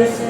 그렇습니다.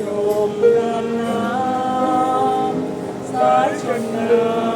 จมน้ำสายชนะ